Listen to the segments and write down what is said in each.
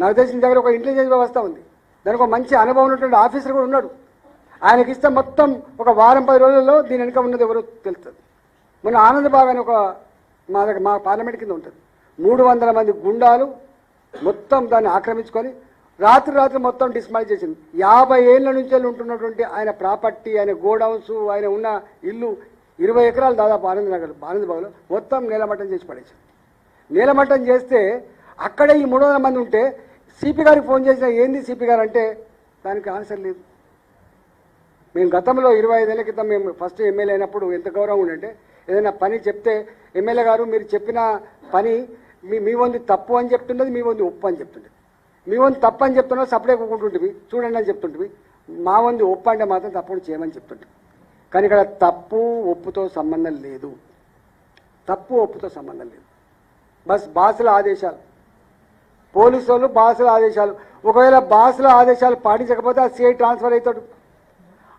నాకు తెలిసిన దగ్గర ఒక ఇంటెలిజెన్స్ వ్యవస్థ ఉంది. దానికి ఒక మంచి అనుభవం ఉన్నటువంటి ఆఫీసర్ కూడా ఉన్నాడు. ఆయనకి ఇస్తే మొత్తం ఒక వారం పది రోజుల్లో దీని వెనుక ఉన్నది ఎవరో తెలుస్తుంది. మొన్న ఆనంద బాగ్ అని ఒక మా దగ్గర మా పార్లమెంట్ కింద ఉంటుంది. మూడు వందల మంది గుండాలు మొత్తం దాన్ని ఆక్రమించుకొని రాత్రి రాత్రి మొత్తం డిస్మాల్ చేసింది. యాభై ఏళ్ళ నుంచి వెళ్ళి ఉంటున్నటువంటి ఆయన ప్రాపర్టీ ఆయన గోడౌన్స్ ఆయన ఉన్న ఇల్లు ఇరవై ఎకరాలు దాదాపు ఆనంద్ నగర్ ఆనంద్ బాగులో మొత్తం నేలమట్టం చేసి పడేసింది. నీలమట్టం చేస్తే అక్కడే ఈ మూడు వందల మంది ఉంటే సిపి గారికి ఫోన్ చేసినా ఏంది సిపి గారు అంటే దానికి ఆన్సర్ లేదు. మేము గతంలో ఇరవై ఐదేళ్ళ క్రితం మేము ఫస్ట్ ఎమ్మెల్యే అయినప్పుడు ఎంత గౌరవం ఉండంటే ఏదైనా పని చెప్తే ఎమ్మెల్యే గారు మీరు చెప్పిన పని మీ మీ వంది తప్పు అని చెప్తుండేది మీ వంది ఒప్పు అని చెప్తుండేది. మీ వంది తప్పు అని చెప్తున్నా సపడే కూకుంటుంటివి చూడండి అని చెప్తుంటివి. మా వంది ఒప్పు అంటే మాత్రం తప్పుడు చేయమని చెప్తుంటుంది కానీ ఇక్కడ తప్పు ఒప్పుతో సంబంధం లేదు. తప్పు ఒప్పుతో సంబంధం లేదు. బస్ బాసుల ఆదేశాలు. పోలీసు వాళ్ళు బాసుల ఆదేశాలు. ఒకవేళ బాసుల ఆదేశాలు పాటించకపోతే ఆ సిఐ ట్రాన్స్ఫర్ అవుతాడు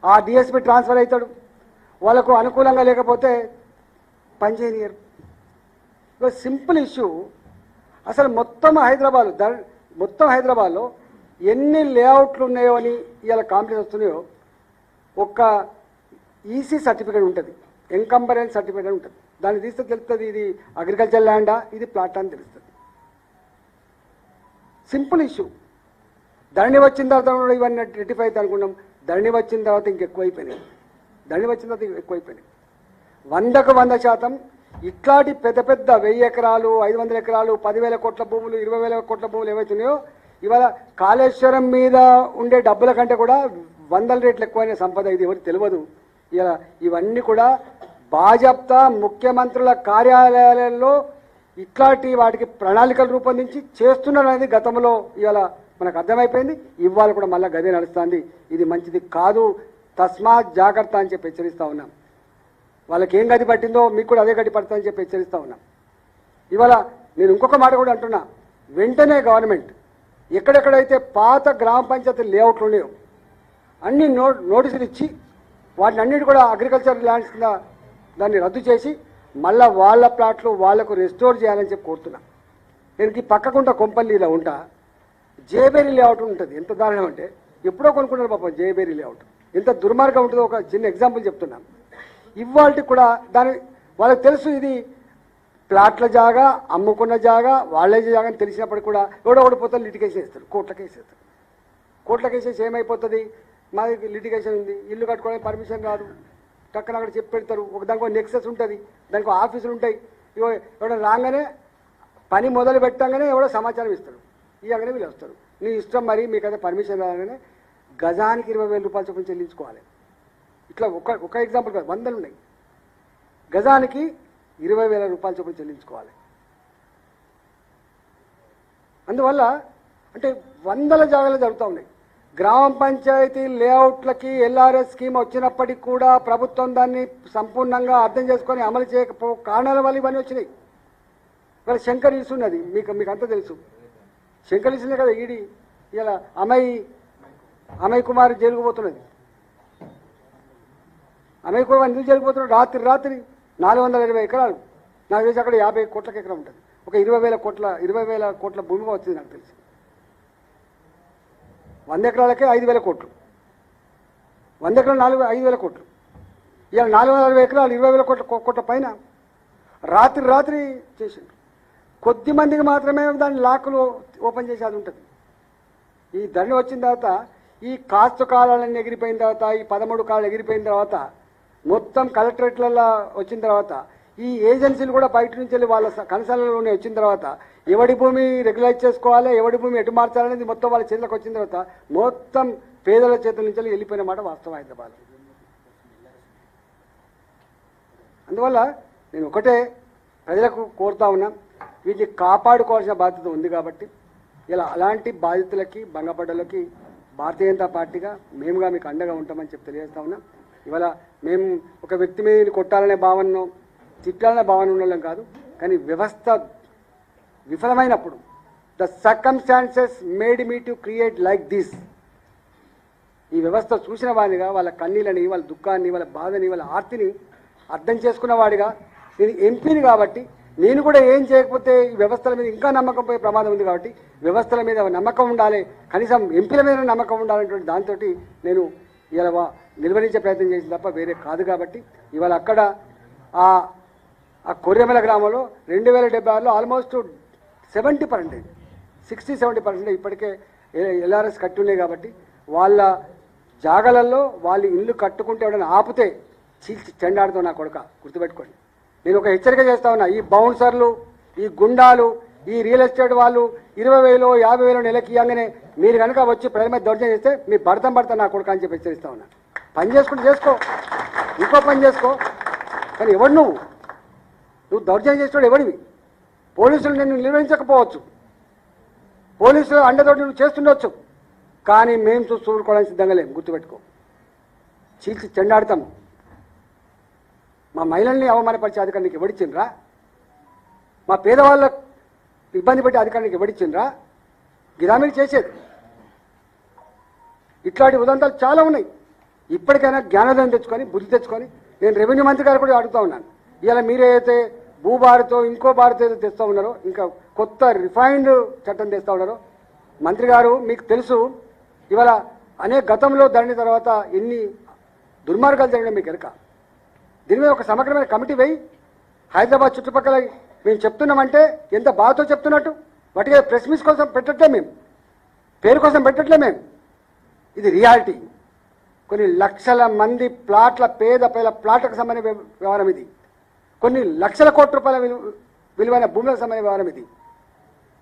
ఆ డిఎస్పి ట్రాన్స్ఫర్ అవుతాడు వాళ్ళకు అనుకూలంగా లేకపోతే పనిచేయనియరు. ఇక సింపుల్ ఇష్యూ. అసలు మొత్తం హైదరాబాద్ మొత్తం హైదరాబాద్లో ఎన్ని లేఅవుట్లు ఉన్నాయో అని ఇవాళ కాంప్లైంట్ వస్తున్నాయో ఒక్క ఈసీ సర్టిఫికేట్ ఉంటుంది. ఎంకంబరెన్స్ సర్టిఫికేట్ ఉంటుంది. దాన్ని తీస్తే తెలుస్తుంది ఇది అగ్రికల్చర్ ల్యాండా ఇది ప్లాట్ అని తెలుస్తుంది. Simple issue. ధరణి వచ్చిన తర్వాత కూడా ఇవన్నీ రెటిఫై అయితే అనుకున్నాం. ధరణి వచ్చిన తర్వాత ఇంకెక్కువైపోయినాయి. ధరణి వచ్చిన తర్వాత ఎక్కువైపోయినాయి. వందకు వంద శాతం ఇట్లాంటి పెద్ద పెద్ద వెయ్యి ఎకరాలు ఐదు వందల ఎకరాలు పదివేల కోట్ల భూములు ఇరవై వేల కోట్ల భూములు ఏవైతున్నాయో ఇవాళ కాళేశ్వరం మీద ఉండే డబ్బుల కంటే కూడా వందల రేట్లు ఎక్కువైన సంపద ఇది ఎవరికి తెలియదు. ఇలా ఇవన్నీ కూడా భాజప్తా ముఖ్యమంత్రుల కార్యాలయాలలో ఇట్లాంటి వాటికి ప్రణాళికలు రూపొందించి చేస్తున్నారనేది గతంలో ఇవాళ మనకు అర్థమైపోయింది. ఇవాళ కూడా మళ్ళీ గదే నడుస్తుంది. ఇది మంచిది కాదు. తస్మాత్ జాగ్రత్త అని చెప్పి హెచ్చరిస్తూ ఉన్నాం. వాళ్ళకి ఏం గది పట్టిందో మీకు కూడా అదే గది పడుతుందని చెప్పి హెచ్చరిస్తూ ఉన్నాం. ఇవాళ నేను ఇంకొక మాట కూడా అంటున్నా. వెంటనే గవర్నమెంట్ ఎక్కడెక్కడైతే పాత గ్రామ పంచాయతీ లేఅవుట్లు ఉన్నాయో అన్ని నో నోటీసులు ఇచ్చి వాటిని అన్నిటి కూడా అగ్రికల్చర్ ల్యాండ్స్ కింద దాన్ని రద్దు చేసి మళ్ళా వాళ్ళ ప్లాట్లు వాళ్ళకు రెస్టోర్ చేయాలని చెప్పి కోరుతున్నా. నేను ఈ పక్కకుండా కొంపల్లిలో ఉంటా. జేబేరీ లేఅవుట్ ఉంటుంది. ఎంత దారుణం అంటే ఎప్పుడో కొనుక్కున్నారు పాపం జేబేరీ లేఅవుట్. ఎంత దుర్మార్గం ఉంటుందో ఒక చిన్న ఎగ్జాంపుల్ చెప్తున్నాను ఇవాళకి కూడా దాని వాళ్ళకి తెలుసు ఇది ప్లాట్ల జాగా అమ్ముకున్న జాగా వాళ్ళే జాగా అని తెలిసినప్పుడు కూడా ఎవడో ఒకటి పోతే లిటికేషన్ కోట్ల కోట్లకి వేసేస్తారు కోట్లకి ఏమైపోతుంది? మాది లిటిగేషన్ ఉంది. ఇల్లు కట్టుకోవడానికి పర్మిషన్ రాదు. టక్కన అక్కడ చెప్పి పెడతారు. ఒక దానికి ఒక నెక్సెస్ ఉంటుంది. దానికి ఆఫీసులు ఉంటాయి. ఇగో ఎవడో రాగానే పని మొదలు పెట్టగానే ఎవడో సమాచారం ఇస్తాడు. ఇవ్వగానే వీళ్ళు వస్తారు. నీ ఇష్టం మరి మీకు అయితే పర్మిషన్ రాగానే గజానికి ఇరవై వేల రూపాయల చొప్పున చెల్లించుకోవాలి. ఇట్లా ఒక ఒక ఎగ్జాంపుల్ కాదు వందలు ఉన్నాయి. గజానికి ఇరవై వేల రూపాయల చొప్పున చెల్లించుకోవాలి. అందువల్ల అంటే వందల జాగాలు జరుగుతూ ఉన్నాయి. గ్రామ పంచాయతీ లేఅవుట్లకి ఎల్ఆర్ఎస్ స్కీమ్ వచ్చినప్పటికీ కూడా ప్రభుత్వం దాన్ని సంపూర్ణంగా అర్థం చేసుకొని అమలు చేయకపో కారణాల వల్ల ఇవన్నీ వచ్చినాయి. ఇక్కడ శంకర్ ఇస్తున్నది మీకు మీకు అంతా తెలుసు. శంకర్ ఇస్తుంది కదా ఈడి ఇలా అమయ్ అమయ్ కుమార్ జరిగిపోతున్నది అమయ్ కుమార్ ఎందుకు జరిగిపోతున్నాడు రాత్రి రాత్రి నాలుగు వందల ఇరవై ఎకరాలు. నాకు తెలిసి అక్కడ యాభై కోట్లకి ఎకరం ఉంటుంది. ఒక ఇరవై వేల కోట్ల ఇరవై వేల కోట్ల భూమి వచ్చింది నాకు తెలిసి. వంద ఎకరాలకే ఐదు వేల కోట్లు. వంద ఎకరాలు నాలుగు ఐదు వేల కోట్లు. ఇలా నాలుగు వందల అరవై ఎకరాలు ఇరవై వేల కోట్ల కోట్ల పైన రాత్రి రాత్రి చేసిండ్రు కొద్ది మందికి మాత్రమే దాన్ని లాకులు ఓపెన్ చేసేది ఉంటుంది. ఈ ధరణి వచ్చిన తర్వాత ఈ కాస్తు కాలాలన్నీ ఎగిరిపోయిన తర్వాత ఈ పదమూడు కాలాలు ఎగిరిపోయిన తర్వాత మొత్తం కలెక్టరేట్లలో వచ్చిన తర్వాత ఈ ఏజెన్సీలు కూడా బయట నుంచి వెళ్ళి వాళ్ళ కన్సల్లోనే వచ్చిన తర్వాత ఎవడి భూమి రెగ్యులైజ్ చేసుకోవాలి ఎవడి భూమి ఎటు మార్చాలనేది మొత్తం వాళ్ళ చేతులకు వచ్చిన తర్వాత మొత్తం పేదల చేతుల నుంచి వెళ్ళి వెళ్ళిపోయిన మాట వాస్తవం హైదరాబాద్. అందువల్ల నేను ఒకటే ప్రజలకు కోరుతా ఉన్నా వీటిని కాపాడుకోవాల్సిన బాధ్యత ఉంది కాబట్టి ఇలా అలాంటి బాధితులకి భంగపడ్డలకి భారతీయ జనతా పార్టీగా మేముగా మీకు అండగా ఉంటామని చెప్పి తెలియజేస్తా ఉన్నాం. ఇవాళ మేము ఒక వ్యక్తి మీద కొట్టాలనే భావనను తిట్టాలనే భావన ఉండడం కాదు కానీ వ్యవస్థ విఫలమైనప్పుడు the circumstances made me to create like this ఈ వ్యవస్థ చూసిన వాడిగా వాళ్ళ కన్నీళ్ళని వాళ్ళ దుఃఖాన్ని వాళ్ళ బాధని వాళ్ళ ఆర్తిని అర్థం చేసుకున్న వాడిగా నేను ఎంపీని కాబట్టి నేను కూడా ఏం చేయకపోతే ఈ వ్యవస్థల మీద ఇంకా నమ్మకం పోయే ప్రమాదం ఉంది కాబట్టి వ్యవస్థల మీద నమ్మకం ఉండాలి. కనీసం ఎంపీల మీద నమ్మకం ఉండాలనేటువంటి దాంతో నేను ఇలా నిలువరించే ప్రయత్నం చేసింది తప్ప వేరే కాదు కాబట్టి ఇవాళ అక్కడ ఆ ఆ కొర్రెమల గ్రామంలో రెండు వేల డెబ్బై ఆరులో almost seventy percentage sixty seventy percentage ఇప్పటికే ఎల్ఆర్ఎస్ కట్టి ఉన్నాయి కాబట్టి వాళ్ళ జాగలల్లో వాళ్ళు ఇల్లు కట్టుకుంటే ఎవడైనా ఆపితే చీల్చి చెండాడుతావు నా కొడుక గుర్తుపెట్టుకోండి. నేను ఒక హెచ్చరిక చేస్తా ఉన్నా ఈ బౌన్సర్లు ఈ గుండాలు ఈ రియల్ ఎస్టేట్ వాళ్ళు ఇరవై వేలు యాభై వేలు నెలకి ఇవ్వగానే మీరు కనుక వచ్చి ప్రజల మీద దౌర్జన్యం చేస్తే మీ భర్తం భర్త నా కొడుకు అని చెప్పి హెచ్చరిస్తా ఉన్నా. పని చేసుకుంటే చేసుకో. ఇంకో పని చేసుకో. కానీ ఎవడు నువ్వు? నువ్వు దౌర్జన్యం చేసినాడు ఎవడివి? పోలీసులు నిన్ను నిర్వహించకపోవచ్చు. పోలీసులు అండతోటి నువ్వు చేస్తుండొచ్చు. కానీ మేము చూసి చూడుకోవడానికి సిద్ధంగా లేము గుర్తుపెట్టుకో. చీల్చి చెండాడతాము. మా మహిళల్ని అవమానపరిచే అధికారానికి ఎవడిచ్చిండ్రా మా పేదవాళ్ళ ఇబ్బంది పెట్టే అధికారానికి ఎవడిచ్చిండ్రా గిరామీలు చేసేది. ఇట్లాంటి ఉదంతాలు చాలా ఉన్నాయి. ఇప్పటికైనా జ్ఞానోదయం తెచ్చుకొని బుద్ధి తెచ్చుకొని నేను రెవెన్యూ మంత్రి గారు కూడా అడుగుతా ఉన్నాను. ఇలా మీరైతే భూభారతో ఇంకో భారత ఏదో తెస్తూ ఉన్నారో ఇంకా కొత్త రిఫైన్డ్ చట్టం తెస్తూ ఉన్నారో మంత్రి గారు మీకు తెలుసు ఇవాళ అనేక గతంలో ధరణి తర్వాత ఎన్ని దుర్మార్గాలు జరిగినా మీకు ఎరక దీని మీద ఒక సమగ్రమైన కమిటీ వేయి హైదరాబాద్ చుట్టుపక్కల మేము చెప్తున్నామంటే ఎంత బాధతో చెప్తున్నట్టు? వాటికి ప్రెస్ మీస్ కోసం పెట్టట్లే మేము. పేరు కోసం పెట్టట్లే మేము. ఇది రియాలిటీ కొన్ని లక్షల మంది ప్లాట్ల పేద పేద ప్లాట్లకు సంబంధించిన వ్యవహారం ఇది. కొన్ని లక్షల కోట్ల రూపాయల విలు విలువైన భూములకు సంబంధించిన వ్యవహారం ఇది.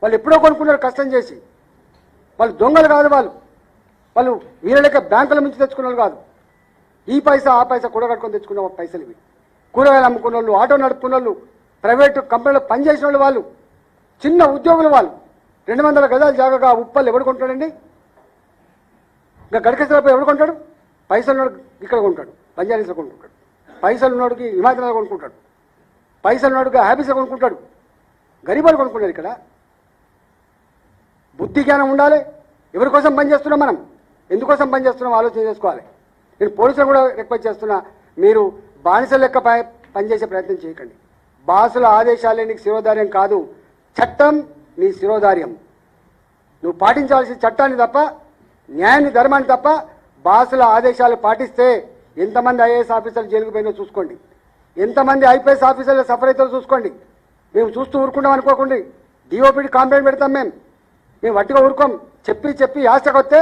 వాళ్ళు ఎప్పుడో కొనుక్కున్నారు కష్టం చేసి. వాళ్ళు దొంగలు కాదు వాళ్ళు. వాళ్ళు వీళ్ళక బ్యాంకుల నుంచి తెచ్చుకున్న వాళ్ళు కాదు. ఈ పైసా ఆ పైసా కూడగట్టుకొని తెచ్చుకున్న పైసలు ఇవి. కూరగాయలు అమ్ముకున్న వాళ్ళు ఆటో నడుపుకున్న వాళ్ళు ప్రైవేటు కంపెనీలో పనిచేసిన వాళ్ళు వాళ్ళు చిన్న ఉద్యోగులు వాళ్ళు. రెండు వందల గజాలు జాగాగా ఉప్పలు ఎవడు కొంటాడండి? ఇంకా గడికేశ్వరరావు ఎవడు కొంటాడు? పైసలు ఇక్కడ కొంటాడు పంజాబీస్లో కొనుక్కుంటాడు పైసలు ఉన్నోడికి హిమాచల్ కొనుక్కుంటాడు పైసలు నాడుగా హ్యాపీస్లో కొనుక్కుంటాడు. గరీబాలు కొనుక్కుంటారు ఇక్కడ. బుద్ధి జ్ఞానం ఉండాలి. ఎవరి కోసం పనిచేస్తున్నాం మనం? ఎందుకోసం పనిచేస్తున్నాం ఆలోచన చేసుకోవాలి. నేను పోలీసులు కూడా రిక్వెస్ట్ చేస్తున్నా మీరు బానిస లెక్క పనిచేసే ప్రయత్నం చేయకండి. బాసుల ఆదేశాలే నీకు శిరోధార్యం కాదు. చట్టం నీ శిరోధార్యం. నువ్వు పాటించాల్సిన చట్టాన్ని తప్ప న్యాయాన్ని ధర్మాన్ని తప్ప బాసుల ఆదేశాలు పాటిస్తే ఎంతమంది ఐఏఎస్ ఆఫీసర్లు జైలుకు పోయినా చూసుకోండి. ఎంతమంది ఐపీఎస్ ఆఫీసర్లు సఫర్ అవుతారో చూసుకోండి. మేము చూస్తూ ఊరుకుంటాం అనుకోకండి. డిఓపిడి కాంప్లైంట్ పెడతాం మేము మేము వట్టిగా ఊరుకోం. చెప్పి చెప్పి ఆశకొస్తే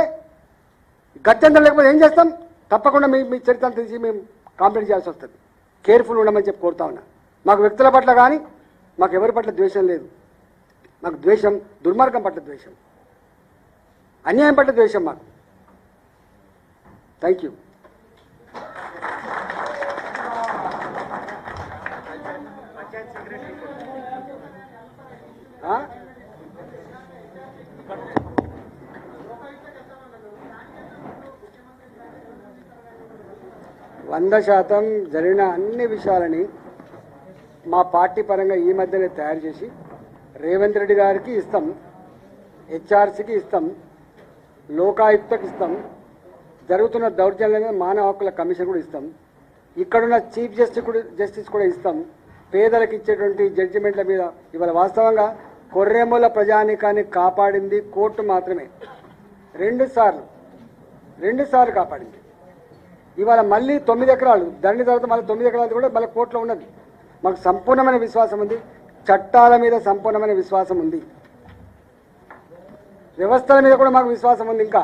గత్యంతరం లేకపోతే ఏం చేస్తాం? తప్పకుండా మీ మీ చరిత్ర తెలిసి మేము కాంప్లైంట్ చేయాల్సి వస్తుంది. కేర్ఫుల్ ఉండమని చెప్పి కోరుతా ఉన్నా. మాకు వ్యక్తుల పట్ల కానీ మాకు ఎవరి పట్ల ద్వేషం లేదు. మాకు ద్వేషం దుర్మార్గం పట్ల ద్వేషం. అన్యాయం పట్ల ద్వేషం మాకు. థ్యాంక్ యూ వంద శాతం జరిగిన అన్ని విషయాలని మా పార్టీ పరంగా ఈ మధ్యనే తయారు చేసి రేవంత్ రెడ్డి గారికి ఇస్తాం హెచ్ఆర్సీకి ఇస్తాం లోకాయుక్తకి ఇస్తాం జరుగుతున్న దౌర్జన్యంగా మానవ హక్కుల కమిషన్ కూడా ఇస్తాం ఇక్కడున్న చీఫ్ జస్టిస్ కూడా జస్టిస్ కూడా ఇస్తాం. పేదలకు ఇచ్చేటువంటి జడ్జిమెంట్ల మీద ఇవాళ వాస్తవంగా కొర్రెముల ప్రజానికాన్ని కాపాడింది కోర్టు మాత్రమే. రెండు సార్లు రెండు సార్లు కాపాడింది. ఇవాళ మళ్ళీ తొమ్మిది ఎకరాలు దండి తర్వాత మళ్ళీ తొమ్మిది ఎకరాలు కూడా మళ్ళీ కోర్టులో ఉన్నది. మాకు సంపూర్ణమైన విశ్వాసం ఉంది. చట్టాల మీద సంపూర్ణమైన విశ్వాసం ఉంది. వ్యవస్థల మీద కూడా మాకు విశ్వాసం ఉంది ఇంకా.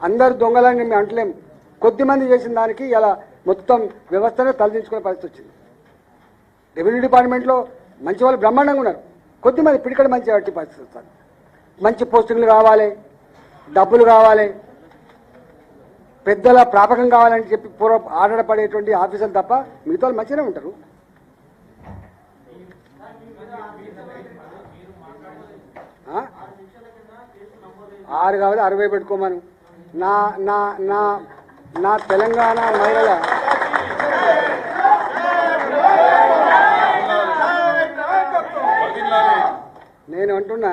అందరు దొంగలని మేము అంటలేం. కొద్దిమంది చేసిన దానికి ఇలా మొత్తం వ్యవస్థనే తలదించుకునే పరిస్థితి వచ్చింది. రెవెన్యూ డిపార్ట్మెంట్లో మంచి వాళ్ళు బ్రహ్మాండంగా ఉన్నారు. కొద్దిమంది పిడికడ మంచి వాటి పరిస్థితి వస్తారు మంచి పోస్టింగ్లు కావాలి డబ్బులు కావాలి పెద్దల ప్రాపకం కావాలని చెప్పి పూర్వ ఆడపడేటువంటి ఆఫీసర్లు తప్ప మిగతా వాళ్ళు మంచిగానే ఉంటారు. ఆరు కావాలి అరవై పెట్టుకోమను. నా నా నా నా తెలంగాణ మహిళల నేను అంటున్నా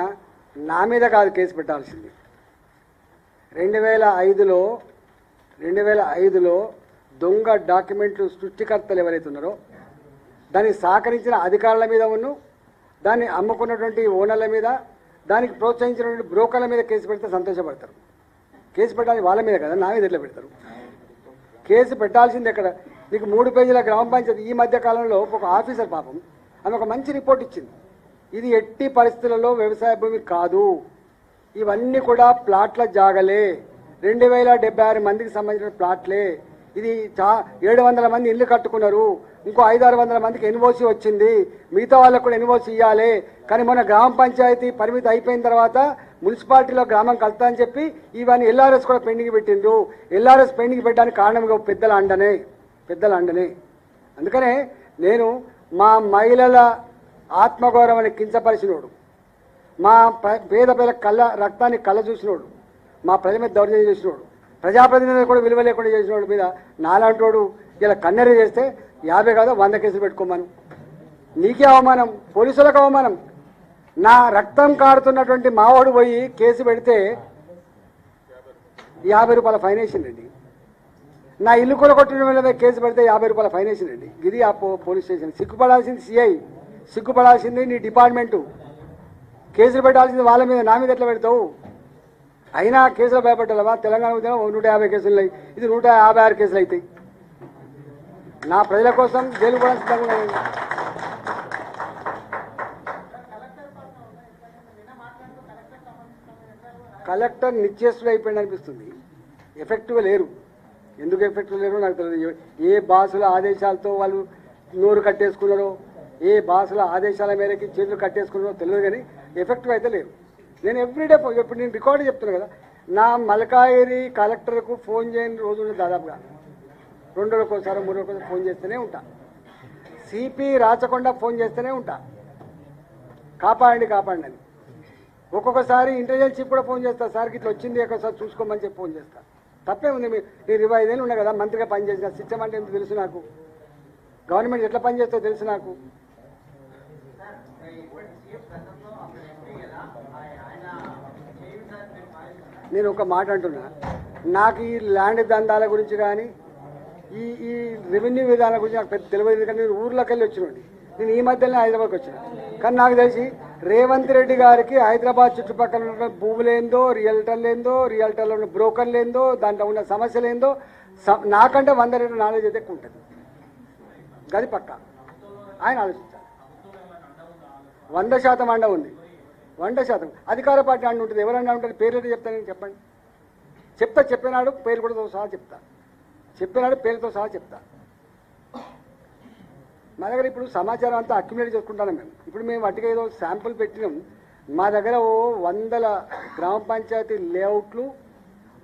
నా మీద కాదు కేసు పెట్టాల్సింది. రెండు వేల ఐదులో రెండు వేల ఐదులో దొంగ డాక్యుమెంట్లు సృష్టికర్తలు ఎవరైతే ఉన్నారో దాన్ని సహకరించిన అధికారుల మీద ఉన్ను దాన్ని అమ్ముకున్నటువంటి ఓనర్ల మీద దానికి ప్రోత్సహించినటువంటి బ్రోకర్ల మీద కేసు పెడితే సంతోషపడతారు. కేసు పెట్టాలి వాళ్ళ మీద కదా నా మీద ఎట్లా పెడతారు? కేసు పెట్టాల్సింది ఎక్కడ? నీకు మూడు పేజీల గ్రామ పంచాయతీ ఈ మధ్య కాలంలో ఒక ఆఫీసర్ పాపం ఆమె ఒక మంచి రిపోర్ట్ ఇచ్చింది. ఇది ఎట్టి పరిస్థితులలో వ్యవసాయ భూమి కాదు. ఇవన్నీ కూడా ప్లాట్ల జాగలే. రెండు వేల డెబ్బై ఆరు మందికి సంబంధించిన ప్లాట్లే. ఇది చా ఏడు వందల మంది ఇల్లు కట్టుకున్నారు. ఇంకో ఐదు ఆరు వందల మందికి ఎన్ఓసి వచ్చింది. మిగతా వాళ్ళకు కూడా ఎన్ఓసి ఇవ్వాలి కానీ మొన్న గ్రామ పంచాయతీ పరిమితి అయిపోయిన తర్వాత మున్సిపాలిటీలో గ్రామం కలుతా అని చెప్పి ఇవన్నీ ఎల్ఆర్ఎస్ కూడా పెండింగ్ పెట్టిండ్రు. ఎల్ఆర్ఎస్ పెండింగ్ పెట్టడానికి కారణం పెద్దల అండనే పెద్దల అండనే అందుకనే నేను మా మహిళల ఆత్మగౌరవాన్ని కించపరిచినోడు. మా పేద పేద కళ్ళ రక్తాన్ని కళ్ళ చూసినోడు. మా ప్రజల మీద దౌర్జన్యం చేసినోడు. ప్రజాప్రతినిధులు కూడా విలువ లేకుండా చేసినోడు మీద నాలాంటోడు ఇలా కన్నెర చేస్తే యాభై కాదు వంద కేసులు పెట్టుకోమను. నీకే అవమానం పోలీసులకు అవమానం. నా రక్తం కారుతున్నటువంటి మావాడు పోయి కేసు పెడితే యాభై రూపాయల ఫైన్ వేసిండండి నా ఇల్లు కూడా కొట్టిన మీద కేసు పెడితే యాభై రూపాయల ఫైన్ వేసిండండి ఇది ఆ పోలీస్ స్టేషన్. సిగ్గుపడాల్సింది సిఐ సిగ్గుపడాల్సింది నీ డిపార్ట్మెంటు. కేసులు పెట్టాల్సింది వాళ్ళ మీద నా మీద ఎట్లా పెడతావు? అయినా కేసులు భయపడ్డావా తెలంగాణ ఉద్యమం నూట యాభై కేసులు ఉన్నాయి. ఇది నూట యాభై ఆరు కేసులు అవుతాయి నా ప్రజల కోసం జైలు కూడా సిద్ధంగా కలెక్టర్ నిశ్చేష్టుడు అయిపోయింది అనిపిస్తుంది. ఎఫెక్టివ్గా లేరు. ఎందుకు ఎఫెక్టివ్ లేరు నాకు తెలియదు. ఏ- ఏ బాసుల ఆదేశాలతో వాళ్ళు నోరు కట్టేసుకున్నారో ఏ బాసుల ఆదేశాల మేరకి చేతులు కట్టేసుకున్నారో తెలియదు కానీ ఎఫెక్టివ్ అయితే లేరు. నేను ఎవ్రీడే ఇప్పుడు నేను రికార్డు చెప్తున్నాను కదా. నా మలకాయిరి కలెక్టర్కు ఫోన్ చేయని రోజు దాదాపుగా. రెండు ఒకసారి మూడు ఒకసారి ఫోన్ చేస్తూనే ఉంటా. సిపి రాచకొండ ఫోన్ చేస్తూనే ఉంటా. కాపాడండి కాపాడండి అని. ఒక్కొక్కసారి ఇంటెలిజెన్స్ కూడా ఫోన్ చేస్తా. సార్కి ఇట్లా వచ్చింది ఒకసారి చూసుకోమని చెప్పి ఫోన్ చేస్తా. తప్పే ఉంది మీరు నేను ఇరవై ఐదేళ్ళు ఉన్నా కదా మంత్రిగా పనిచేసిన. సిస్టమ్ అంటే తెలుసు నాకు. గవర్నమెంట్ ఎట్లా పనిచేస్తో తెలుసు నాకు. నేను ఒక మాట అంటున్నా. నాకు ఈ ల్యాండ్ దందాల గురించి కానీ ఈ ఈ రెవెన్యూ విధానాల గురించి నాకు పెద్ద తెలియదు. ఎందుకంటే నేను ఊర్లోకి వెళ్ళి వచ్చినండి నేను ఈ మధ్యలో హైదరాబాద్కి వచ్చిన. కానీ నాకు తెలిసి రేవంత్ రెడ్డి గారికి హైదరాబాద్ చుట్టుపక్కల ఉన్న భూములేందో రియల్టర్లేందో రియల్టర్లో ఉన్న బ్రోకర్లేందో దాంట్లో ఉన్న సమస్యలేందో స- నాకంటే వంద రెండు నాలెడ్జ్ అయితే ఎక్కువ ఉంటుంది గది పక్క. ఆయన ఆలోచించాలి. వంద శాతం అండ ఉంది. వంద శాతం. అధికార పార్టీ అండ ఉంటుంది. ఎవరన్నా ఉంటుంది పేరు అయితే చెప్తానని చెప్పండి. చెప్తా చెప్పినాడు పేరు కూడా సహా చెప్తా. చెప్పినాడు పేరుతో సహా చెప్తా. మా దగ్గర ఇప్పుడు సమాచారం అంతా అక్యుమిలేట్ చేసుకుంటాను మేము. ఇప్పుడు మేము వాటికి ఏదో శాంపుల్ పెట్టినాం. మా దగ్గర ఓ వందల గ్రామ పంచాయతీ లేఅవుట్లు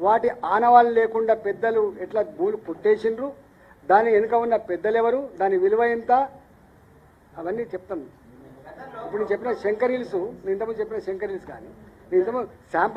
వాటి ఆనవాళ్ళు లేకుండా పెద్దలు ఎట్లా భూములు పుట్టేసిండ్రు దాని వెనుక ఉన్న పెద్దలు ఎవరు దాని విలువ ఎంత అవన్నీ చెప్తాను. ఇప్పుడు చెప్పిన శంకర్ హిల్స్ నేను ఇంతకుముందు చెప్పిన శంకర్ హిల్స్ కానీ నేను ఇంతకుముందు శాంపుల్